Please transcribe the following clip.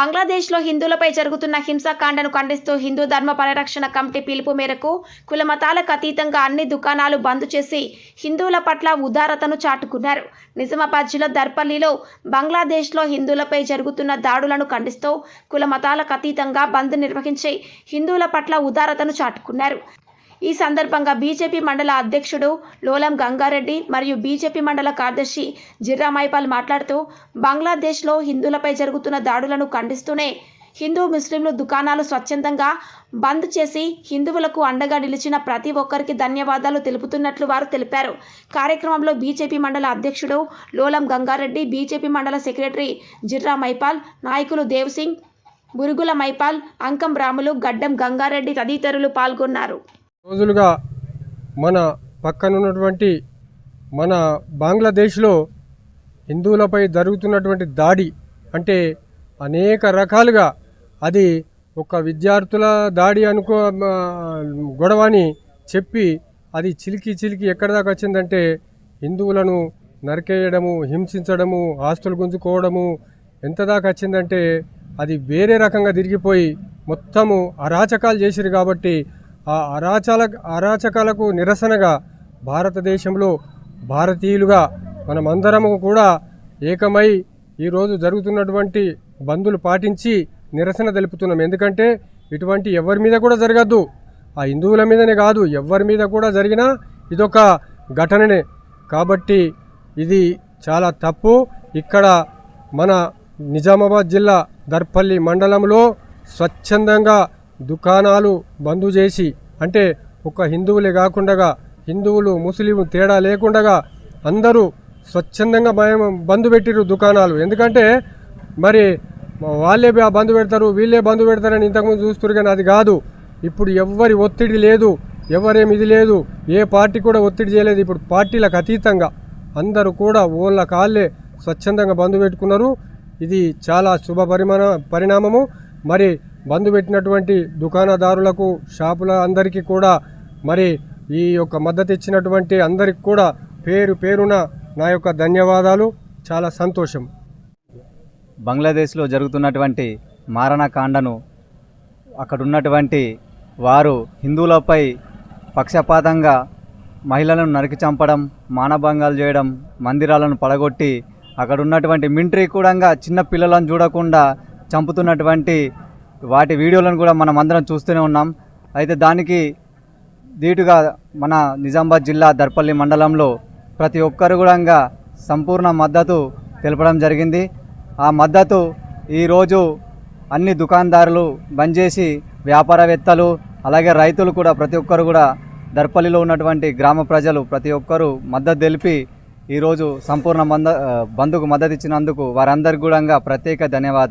బంగ్లాదేశ్లో హిందువులపై జరుగుతున్న హింసాకాండను ఖండిస్తూ హిందూ ధర్మ పరిరక్షణ కమిటీ పిలుపు మేరకు కుల మతాలకు అతీతంగా అన్ని దుకాణాలు బంద్ చేసి హిందువుల పట్ల ఉదారతను చాటుకున్నారు. నిజామాబాద్ జిల్లా దర్పల్లిలో బంగ్లాదేశ్లో హిందువులపై జరుగుతున్న దాడులను ఖండిస్తూ కులమతాలకు అతీతంగా బంద్ నిర్వహించి హిందువుల పట్ల ఉదారతను చాటుకున్నారు. ఈ సందర్భంగా బీజేపీ మండల అధ్యక్షుడు లోలం గంగారెడ్డి మరియు బీజేపీ మండల కార్యదర్శి జిర్రా మైపాల్ మాట్లాడుతూ బంగ్లాదేశ్లో హిందువులపై జరుగుతున్న దాడులను ఖండిస్తూనే హిందూ ముస్లింలు దుకాణాలు స్వచ్ఛందంగా బంద్ చేసి హిందువులకు అండగా నిలిచిన ప్రతి ఒక్కరికి ధన్యవాదాలు తెలుపుతున్నట్లు వారు తెలిపారు. కార్యక్రమంలో బీజేపీ మండల అధ్యక్షుడు లోలం గంగారెడ్డి బీజేపీ మండల సెక్రటరీ జిర్రా మైపాల్ నాయకులు దేవ్ సింగ్ బురుగుల మైపాల్ అంకం రాములు గడ్డం గంగారెడ్డి తదితరులు పాల్గొన్నారు. రోజులుగా మన పక్కనున్నటువంటి మన బంగ్లాదేశ్లో హిందువులపై జరుగుతున్నటువంటి దాడి అంటే అనేక రకాలుగా అది ఒక విద్యార్థుల దాడి అనుకో గొడవ అని చెప్పి అది చిలికి చిలికి ఎక్కడి దాకా వచ్చిందంటే హిందువులను నరికేయడము హింసించడము ఆస్తులు గుంజుకోవడము ఎంత దాకా వచ్చిందంటే అది వేరే రకంగా తిరిగిపోయి మొత్తము అరాచకాలు చేసిరు కాబట్టి ఆ అరాచాల అరాచకాలకు నిరసనగా భారతదేశంలో భారతీయులుగా మనమందరము కూడా ఏకమై ఈరోజు జరుగుతున్నటువంటి బంధులు పాటించి నిరసన తెలుపుతున్నాం. ఎందుకంటే ఇటువంటి ఎవరి మీద కూడా జరగద్దు. ఆ హిందువుల మీదనే కాదు ఎవరి మీద కూడా జరిగినా ఇదొక ఘటననే. కాబట్టి ఇది చాలా తప్పు. ఇక్కడ మన నిజామాబాద్ జిల్లా దర్పల్లి మండలంలో స్వచ్ఛందంగా దుకాణాలు బంద్ చేసి అంటే ఒక హిందువులే కాకుండా హిందువులు ముస్లిం తేడా లేకుండా అందరూ స్వచ్ఛందంగా భయం బంద్ పెట్టిరు దుకాణాలు. ఎందుకంటే మరి వాళ్ళే బ- బంద్ పెడతారు వీళ్ళే బంద్ పెడతారని ఇంతకుముందు చూస్తున్నారు కానీ అది కాదు. ఇప్పుడు ఎవ్వరి ఒత్తిడి లేదు ఎవరేమి ఇది లేదు ఏ పార్టీ కూడా ఒత్తిడి చేయలేదు. ఇప్పుడు పార్టీలకు అతీతంగా అందరూ కూడా ఓళ్ళ కాళ్ళే స్వచ్ఛందంగా బంధు పెట్టుకున్నారు. ఇది చాలా శుభ పరిమాణ పరిణామము. మరి బంద్ పెట్టినటువంటి దుకాణదారులకు షాపుల అందరికీ కూడా మరి ఈ యొక్క మద్దతు ఇచ్చినటువంటి అందరికి కూడా పేరు పేరున నా యొక్క ధన్యవాదాలు. చాలా సంతోషం. బంగ్లాదేశ్లో జరుగుతున్నటువంటి మారణకాండను అక్కడ ఉన్నటువంటి వారు హిందువులపై పక్షపాతంగా మహిళలను నరికి చంపడం మానభంగాలు చేయడం మందిరాలను పడగొట్టి అక్కడ ఉన్నటువంటి మింట్రీ కూడా చిన్న పిల్లలను చూడకుండా చంపుతున్నటువంటి వాటి వీడియోలను కూడా మనం అందరం చూస్తూనే ఉన్నాం. అయితే దానికి ధీటుగా మన నిజామాబాద్ జిల్లా దర్పల్లి మండలంలో ప్రతి ఒక్కరు కూడా సంపూర్ణ మద్దతు తెలపడం జరిగింది. ఆ మద్దతు ఈరోజు అన్ని దుకాణదారులు బంద్ చేసి వ్యాపారవేత్తలు అలాగే రైతులు కూడా ప్రతి ఒక్కరు కూడా దర్పల్లిలో ఉన్నటువంటి గ్రామ ప్రజలు ప్రతి ఒక్కరూ మద్దతు తెలిపి ఈరోజు సంపూర్ణ మంద బంధుకు మద్దతు ఇచ్చినందుకు వారందరికీ కూడా ప్రత్యేక ధన్యవాదాలు.